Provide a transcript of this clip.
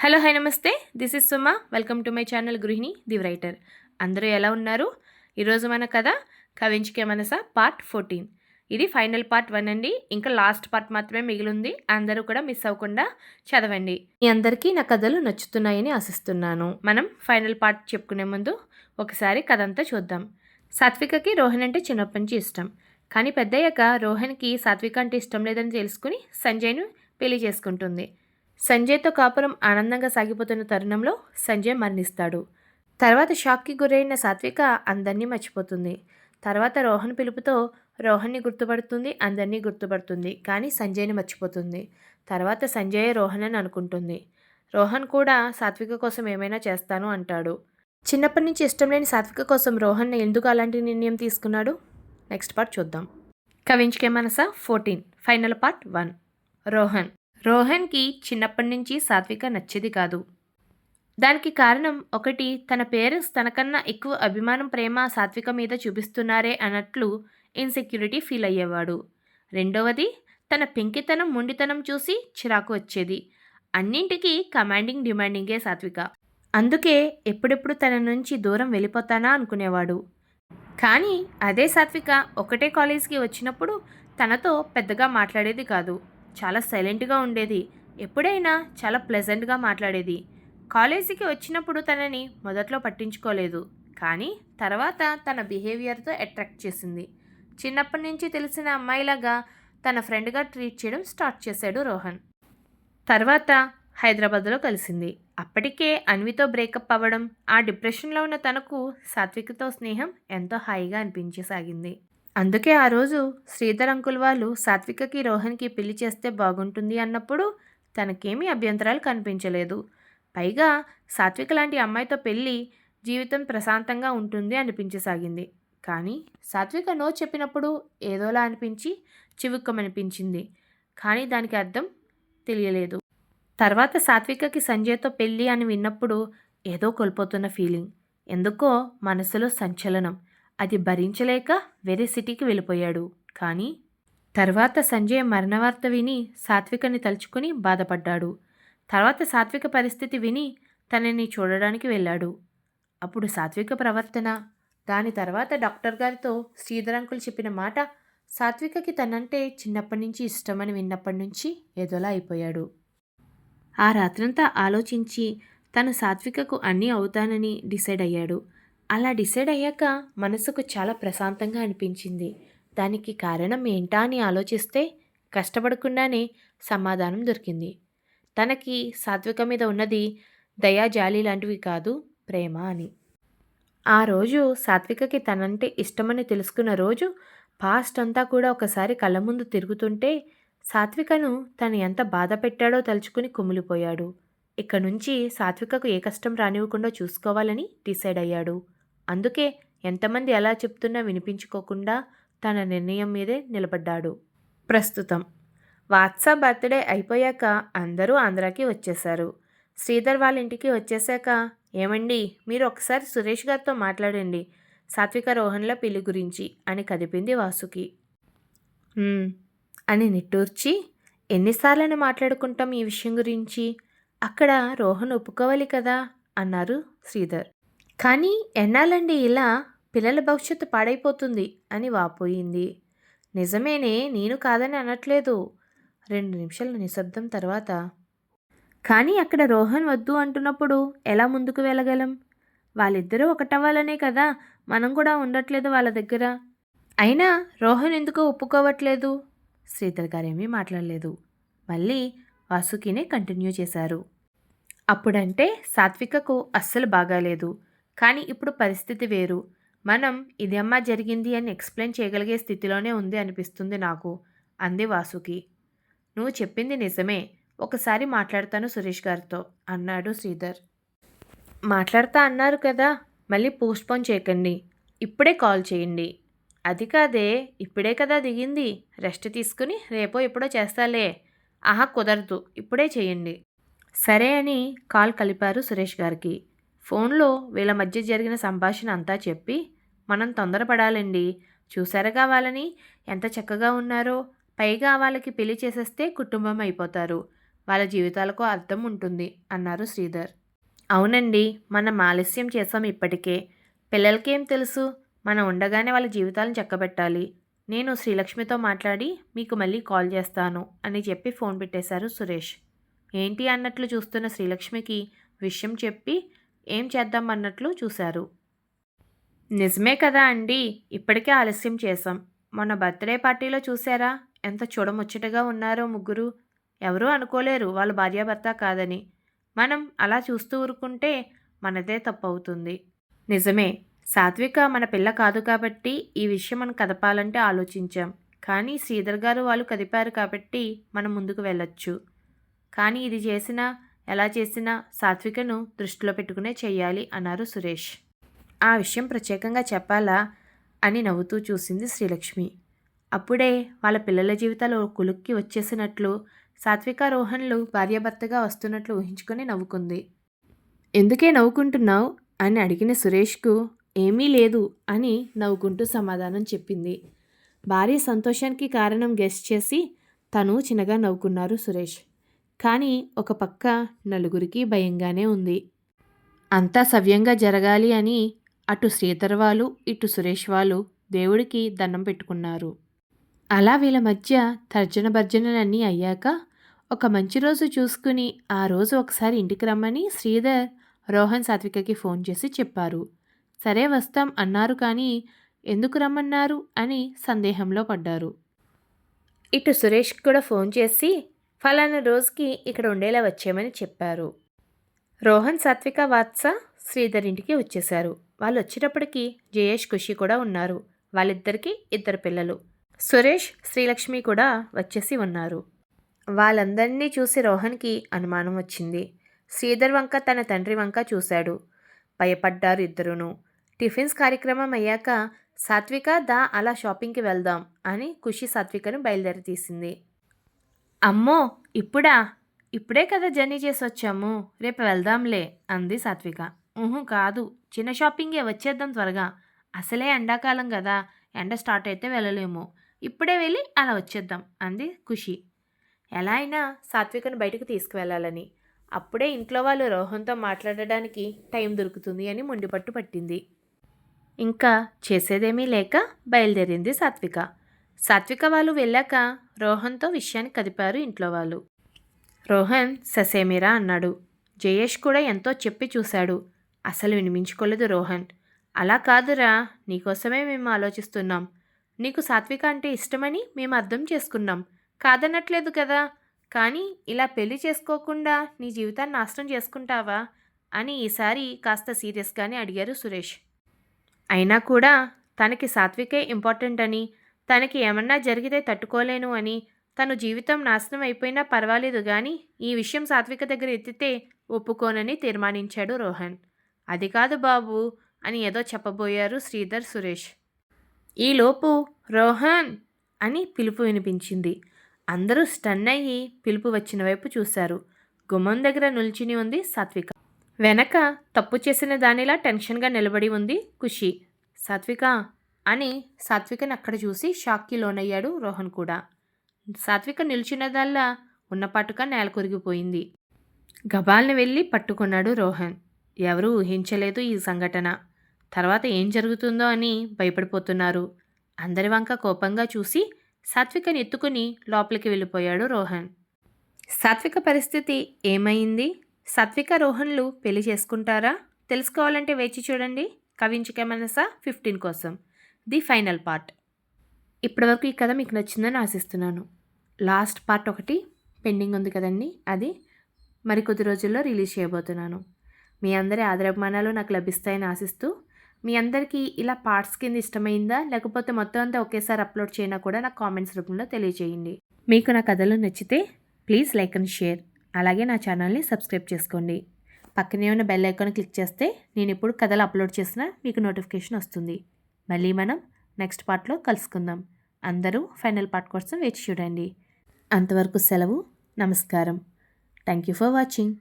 Hello hi నమస్తే. This is Suma welcome to my channel గృహిణి the writer అందరూ ఎలా ఉన్నారు? ఈరోజు మన కథ కవించుకే మనస పార్ట్ ఫోర్టీన్ ఇది ఫైనల్ పార్ట్ వన్ అండి. ఇంకా లాస్ట్ పార్ట్ మాత్రమే మిగిలింది. అందరూ కూడా మిస్ అవ్వకుండా చదవండి. మీ అందరికీ నా కథలు నచ్చుతున్నాయని ఆశిస్తున్నాను. మనం ఫైనల్ పార్ట్ చెప్పుకునే ముందు ఒకసారి కథ అంతా చూద్దాం. సాత్వికకి రోహన్ అంటే చిన్నప్పటి నుంచి ఇష్టం. కానీ పెద్దయ్యాక రోహన్కి సాత్విక అంటే ఇష్టం లేదని తెలుసుకుని సంజయ్ను పెళ్ళి చేసుకుంటుంది. సంజయ్తో కాపురం ఆనందంగా సాగిపోతున్న తరుణంలో సంజయ్ మరణిస్తాడు. తర్వాత షాక్కి గురైన సాత్విక అందరినీ మర్చిపోతుంది. తర్వాత రోహన్ పిలుపుతో రోహన్ని గుర్తుపడుతుంది అందరినీ గుర్తుపడుతుంది కానీ సంజయ్ని మర్చిపోతుంది. తర్వాత సంజయ్ రోహన్ అని అనుకుంటుంది. రోహన్ కూడా సాత్విక కోసం ఏమైనా చేస్తాను అంటాడు. చిన్నప్పటి నుంచి ఇష్టం లేని సాత్విక కోసం రోహన్ ఎందుకు అలాంటి నిర్ణయం తీసుకున్నాడు? నెక్స్ట్ పార్ట్ చూద్దాం. కవించుకే మనస fourteen final part one. Rohan రోహన్కి చిన్నప్పటి నుంచి సాత్విక నచ్చేది కాదు. దానికి కారణం ఒకటి తన పేరెంట్స్ తనకన్నా ఎక్కువ అభిమానం ప్రేమ సాత్విక మీద చూపిస్తున్నారే అన్నట్లు ఇన్సెక్యూరిటీ ఫీల్ అయ్యేవాడు. రెండవది తన పెంకితనం మొండితనం చూసి చిరాకు వచ్చేది. అన్నింటికీ కమాండింగ్ డిమాండింగే సాత్విక. అందుకే ఎప్పుడెప్పుడు తన నుంచి దూరం వెళ్ళిపోతానా అనుకునేవాడు. కానీ అదే సాత్విక ఒకటే కాలేజ్కి వచ్చినప్పుడు తనతో పెద్దగా మాట్లాడేది కాదు. చాలా సైలెంట్గా ఉండేది. ఎప్పుడైనా చాలా ప్లెజెంట్గా మాట్లాడేది. కాలేజీకి వచ్చినప్పుడు తనని మొదట్లో పట్టించుకోలేదు. కానీ తర్వాత తన బిహేవియర్తో అట్రాక్ట్ చేసింది. చిన్నప్పటి నుంచి తెలిసిన అమ్మాయిలాగా తన ఫ్రెండ్గా ట్రీట్ చేయడం స్టార్ట్ చేశాడు రోహన్. తర్వాత హైదరాబాద్లో కలిసింది. అప్పటికే అన్వితో బ్రేకప్ అవ్వడం ఆ డిప్రెషన్లో ఉన్న తనకు సాత్వికతో స్నేహం ఎంతో హాయిగా అనిపించసాగింది. అందుకే ఆ రోజు శ్రీధర్ అంకుల్ వాళ్ళు సాత్వికకి రోహన్కి పెళ్ళి చేస్తే బాగుంటుంది అన్నప్పుడు తనకేమీ అభ్యంతరాలు కనిపించలేదు. పైగా సాత్విక లాంటి అమ్మాయితో పెళ్ళి జీవితం ప్రశాంతంగా ఉంటుంది అనిపించసాగింది. కానీ సాత్విక నో చెప్పినప్పుడు ఏదోలా అనిపించి చివుక్కమనిపించింది. కానీ దానికి అర్థం తెలియలేదు. తర్వాత సాత్వికకి సంజయ్తో పెళ్ళి అని విన్నప్పుడు ఏదో కోల్పోతున్న ఫీలింగ్. ఎందుకో మనసులో సంచలనం. అది భరించలేక వేరే సిటీకి వెళ్ళిపోయాడు. కానీ తర్వాత సంజయ్ మరణవార్త విని సాత్వికని తలుచుకుని బాధపడ్డాడు. తర్వాత సాత్విక పరిస్థితి విని తనని చూడడానికి వెళ్ళాడు. అప్పుడు సాత్విక ప్రవర్తన దాని తర్వాత డాక్టర్ గారితో శ్రీధర్ అంకుల్ చెప్పిన మాట సాత్వికకి తనంటే చిన్నప్పటి నుంచి ఇష్టమని విన్నప్పటి నుంచి ఏదోలా అయిపోయాడు. ఆ రాత్రంతా ఆలోచించి తను సాత్వికకు అన్నీ అవుతానని డిసైడ్ అయ్యాడు. అలా డిసైడ్ అయ్యాక మనసుకు చాలా ప్రశాంతంగా అనిపించింది. దానికి కారణం ఏంటా అని ఆలోచిస్తే కష్టపడకుండానే సమాధానం దొరికింది. తనకి సాత్విక మీద ఉన్నది దయా జాలి లాంటివి కాదు ప్రేమ అని. ఆ రోజు సాత్వికకి తనంటే ఇష్టమని తెలుసుకున్న రోజు పాస్ట్ అంతా కూడా ఒకసారి కళ్ళ ముందు తిరుగుతుంటే సాత్వికను తను ఎంత బాధ పెట్టాడో తలుచుకుని కుమిలిపోయాడు. ఇక నుంచి సాత్వికకు ఏ కష్టం రానివ్వకుండా చూసుకోవాలని డిసైడ్ అయ్యాడు. అందుకే ఎంతమంది ఎలా చెప్తున్నా వినిపించుకోకుండా తన నిర్ణయం మీదే నిలబడ్డాడు. ప్రస్తుతం వాట్సాప్ బర్త్డే అయిపోయాక అందరూ ఆంధ్రాకి వచ్చేశారు. శ్రీధర్ వాళ్ళ ఇంటికి వచ్చేసాక ఏమండి మీరు ఒకసారి సురేష్ గారితో మాట్లాడండి సాత్విక రోహన్ల పెళ్ళి గురించి అని కదిపింది వాసుకి. అని నిట్టూర్చి ఎన్నిసార్లని మాట్లాడుకుంటాం ఈ విషయం గురించి? అక్కడ రోహన్ ఒప్పుకోవాలి కదా అన్నారు శ్రీధర్. కానీ ఎన్నాలండి ఇలా పిల్లల భవిష్యత్తు పాడైపోతుంది అని వాపోయింది. నిజమేనే నేను కాదని అనట్లేదు. రెండు నిమిషాల నిశ్శబ్దం తర్వాత కానీ అక్కడ రోహన్ వద్దు అంటున్నప్పుడు ఎలా ముందుకు వెళ్ళగలం? వాళ్ళిద్దరూ ఒకటవ్వాలనే కదా మనం కూడా ఉండట్లేదు వాళ్ళ దగ్గర. అయినా రోహన్ ఎందుకు ఒప్పుకోవట్లేదు? శ్రీధర్ గారేమీ మాట్లాడలేదు. మళ్ళీ వాసుకినే కంటిన్యూ చేశారు. అప్పుడంటే సాత్వికకు అస్సలు బాగాలేదు. కానీ ఇప్పుడు పరిస్థితి వేరు. మనం ఇదేమ్మా జరిగింది అని ఎక్స్ప్లెయిన్ చేయగలిగే స్థితిలోనే ఉంది అనిపిస్తుంది నాకు అంది వాసుకి. నువ్వు చెప్పింది నిజమే. ఒకసారి మాట్లాడతాను సురేష్ గారితో అన్నాడు శ్రీధర్. మాట్లాడతా అన్నారు కదా మళ్ళీ పోస్ట్పోన్ చేయకండి. ఇప్పుడే కాల్ చేయండి. అది కాదే ఇప్పుడే కదా దిగింది. రెస్ట్ తీసుకుని రేపో ఎప్పుడో చేస్తాలే. ఆహా కుదరదు. ఇప్పుడే చేయండి. సరే అని కాల్ కలిపారు సురేష్ గారికి. ఫోన్లో వీళ్ళ మధ్య జరిగిన సంభాషణ అంతా చెప్పి మనం తొందరపడాలండి. చూసారా వాళ్ళని? ఎంత చక్కగా ఉన్నారో. పైగా వాళ్ళకి పెళ్ళి చేసేస్తే కుటుంబం అయిపోతారు. వాళ్ళ జీవితాలకు అర్థం ఉంటుంది అన్నారు శ్రీధర్. అవునండి. మనం ఆలస్యం చేసాం ఇప్పటికే. పిల్లలకేం తెలుసు? మనం ఉండగానే వాళ్ళ జీవితాలను చక్కబెట్టాలి. నేను శ్రీలక్ష్మితో మాట్లాడి మీకు మళ్ళీ కాల్ చేస్తాను అని చెప్పి ఫోన్ పెట్టేశారు సురేష్. ఏంటి అన్నట్లు చూస్తున్న శ్రీలక్ష్మికి విషయం చెప్పి ఏం చేద్దాం అన్నట్లు చూశారు. నిజమే కదా అండి ఇప్పటికే ఆలస్యం చేశాం. మొన్న బర్త్డే పార్టీలో చూసారా ఎంత చూడముచ్చటగా ఉన్నారో ముగ్గురు. ఎవరూ అనుకోలేరు వాళ్ళు భార్యాభర్త కాదని. మనం అలా చూస్తూ ఊరుకుంటే మనదే తప్పు అవుతుంది నిజమే సాత్విక మన పిల్ల కాదు కాబట్టి ఈ విషయం మనం కదపాలంటే ఆలోచించాం. కానీ శ్రీధర్ గారు వాళ్ళు కదిపారు కాబట్టి మనం ముందుకు వెళ్ళొచ్చు. కానీ ఇది చేసినా ఎలా చేసినా సాత్వికను దృష్టిలో పెట్టుకునే చెయ్యాలి అన్నారు సురేష్. ఆ విషయం ప్రత్యేకంగా చెప్పాలా అని నవ్వుతూ చూసింది శ్రీలక్ష్మి. అప్పుడే వాళ్ళ పిల్లల జీవితాలు కులుక్కి వచ్చేసినట్లు సాత్విక రోహన్లు భార్యాభర్తగా వస్తున్నట్లు ఊహించుకొని నవ్వుకుంది. ఎందుకే నవ్వుకుంటున్నావు? అని అడిగిన సురేష్కు ఏమీ లేదు అని నవ్వుకుంటూ సమాధానం చెప్పింది. భార్య సంతోషానికి కారణం గెస్ట్ చేసి తను చిన్నగా నవ్వుకున్నారు సురేష్. కానీ ఒక పక్క నలుగురికి భయంగానే ఉంది. అంతా సవ్యంగా జరగాలి అని అటు శ్రీధర్ వాళ్ళు ఇటు సురేష్ వాళ్ళు దేవుడికి దండం పెట్టుకున్నారు. అలా వీళ్ళ మధ్య తర్జన భర్జనలన్నీ అయ్యాక ఒక మంచి రోజు చూసుకుని ఆ రోజు ఒకసారి ఇంటికి రమ్మని శ్రీధర్ రోహన్ సాత్వికకి ఫోన్ చేసి చెప్పారు. సరే వస్తాం అన్నారు కానీ ఎందుకు రమ్మన్నారు అని సందేహంలో పడ్డారు. ఇటు సురేష్ కూడా ఫోన్ చేసి ఫలానా రోజుకి ఇక్కడ ఉండేలా వచ్చామని చెప్పారు. రోహన్ సాత్విక వాత్స శ్రీధర్ ఇంటికి వచ్చేశారు. వాళ్ళు వచ్చేటప్పటికి జయేష్ ఖుషి కూడా ఉన్నారు. వాళ్ళిద్దరికీ ఇద్దరు పిల్లలు. సురేష్ శ్రీలక్ష్మి కూడా వచ్చేసి ఉన్నారు. వాళ్ళందరినీ చూసి రోహన్కి అనుమానం వచ్చింది. శ్రీధర్ వంక తన తండ్రి వంక చూశాడు. భయపడ్డారు ఇద్దరును. టిఫిన్స్ కార్యక్రమం అయ్యాక సాత్విక దా అలా షాపింగ్కి వెళ్దాం అని ఖుషి సాత్వికను బయలుదేరి తీసింది. అమ్మో ఇప్పుడా? ఇప్పుడే కదా జర్నీ చేసి వచ్చాము రేపు వెళ్దాంలే అంది సాత్విక. ఊహు కాదు. చిన్న షాపింగే వచ్చేద్దాం త్వరగా. అసలే ఎండాకాలం కదా. ఎండ స్టార్ట్ అయితే వెళ్ళలేము. ఇప్పుడే వెళ్ళి అలా వచ్చేద్దాం అంది ఖుషి. ఎలా అయినా సాత్వికను బయటకు తీసుకువెళ్ళాలని. అప్పుడే ఇంట్లో వాళ్ళు రోహన్తో మాట్లాడడానికి టైం దొరుకుతుంది అని మొండిపట్టు పట్టింది. ఇంకా చేసేదేమీ లేక బయలుదేరింది సాత్విక. సాత్విక వాళ్ళు వెళ్ళాక రోహన్తో విషయాన్ని కదిపారు ఇంట్లో వాళ్ళు రోహన్ ససేమిరా అన్నాడు. జయేష్ కూడా ఎంతో చెప్పి చూశాడు. అసలు వినిపించుకోలేదు రోహన్. అలా కాదురా నీకోసమే మేము ఆలోచిస్తున్నాం. నీకు సాత్విక అంటే ఇష్టమని మేము అర్థం చేసుకున్నాం. కాదనట్లేదు కదా. కానీ ఇలా పెళ్ళి చేసుకోకుండా నీ జీవితాన్ని నాశనం చేసుకుంటావా అని ఈసారి కాస్త సీరియస్గానే అడిగారు సురేష్. అయినా కూడా తనకి సాత్వికే ఇంపార్టెంట్ అని తనకి ఏమన్నా జరిగితే తట్టుకోలేను అని. తను జీవితం నాశనం అయిపోయినా పర్వాలేదు కానీ ఈ విషయం సాత్విక దగ్గర ఎత్తితే ఒప్పుకోనని తీర్మానించాడు రోహన్. అది కాదు బాబు అని ఏదో చెప్పబోయారు శ్రీధర్ సురేష్. ఈలోపు రోహన్ అని పిలుపు వినిపించింది. అందరూ స్టన్ అయ్యి పిలుపు వచ్చిన వైపు చూశారు. గుమ్మం దగ్గర నిల్చుని ఉంది సాత్విక. వెనక తప్పు చేసిన దానిలా టెన్షన్గా నిలబడి ఉంది ఖుషి. సాత్విక అని సాత్వికని అక్కడ చూసి షాక్కి లోనయ్యాడు రోహన్ కూడా. సాత్విక నిల్చున్నదల్లా ఉన్నపాటుగా నేల కొరిగిపోయింది. గబాల్ని వెళ్ళి పట్టుకున్నాడు రోహన్. ఎవరూ ఊహించలేదు ఈ సంఘటన. తర్వాత ఏం జరుగుతుందో అని భయపడిపోతున్నారు. అందరి వంక కోపంగా చూసి సాత్వికని ఎత్తుకుని లోపలికి వెళ్ళిపోయాడు రోహన్. సాత్విక పరిస్థితి ఏమైంది? సాత్విక రోహన్లు పెళ్ళి చేసుకుంటారా? తెలుసుకోవాలంటే వేచి చూడండి. కవించుకే మనసా ఫిఫ్టీన్ కోసం. The final part. ఇప్పటివరకు ఈ కథ మీకు నచ్చిందని ఆశిస్తున్నాను. లాస్ట్ పార్ట్ ఒకటి పెండింగ్ ఉంది కదండి అది మరికొద్ది రోజుల్లో రిలీజ్ చేయబోతున్నాను. మీ అందరి ఆదరాభిమానాలు నాకు లభిస్తాయని ఆశిస్తూ మీ అందరికీ ఇలా పార్ట్స్ కింద ఇష్టమైందా లేకపోతే మొత్తం అంతా ఒకేసారి అప్లోడ్ చేయనా కూడా నాకు కామెంట్స్ రూపంలో తెలియజేయండి మీకు నా కథలు నచ్చితే ప్లీజ్ లైక్ అండ్ షేర్. అలాగే నా ఛానల్ని సబ్స్క్రైబ్ చేసుకోండి. పక్కనే ఉన్న బెల్ ఐకాన్ క్లిక్ చేస్తే నేను ఇప్పుడు కథలు అప్లోడ్ చేసినా మీకు నోటిఫికేషన్ వస్తుంది. మళ్ళీ మనం నెక్స్ట్ పార్ట్లో కలుసుకుందాం. అందరూ ఫైనల్ పార్ట్ కోసం వేచి చూడండి. అంతవరకు సెలవు నమస్కారం. Thank you for watching.